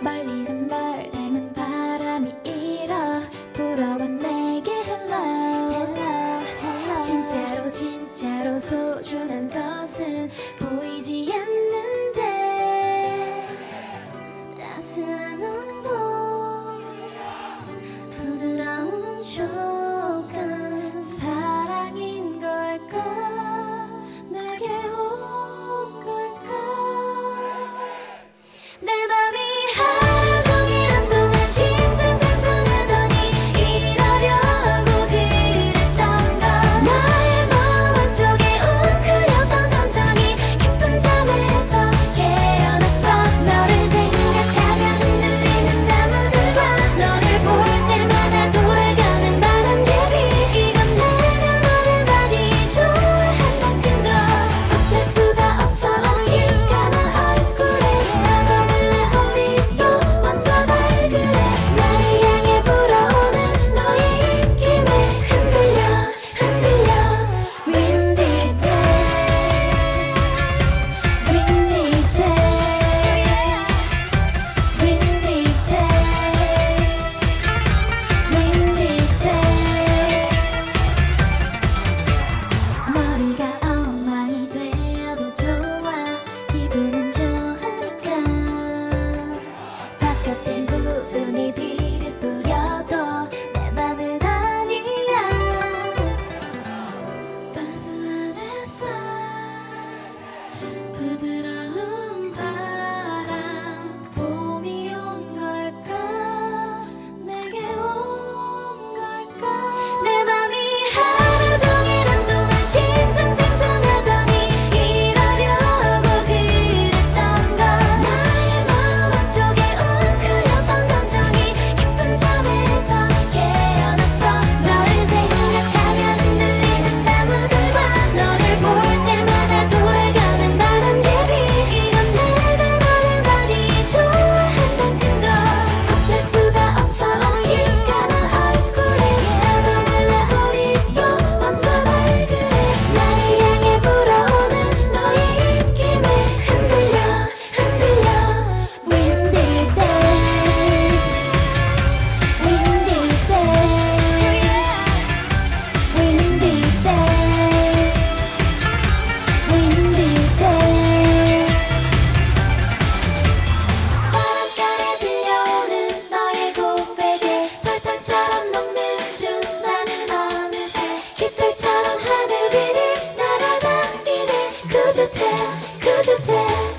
멀리 선널 닮은 바람이 일어 불어와 내게 진짜로 진짜로 소중한 것은 보이지 않는 그저 대 그저 대.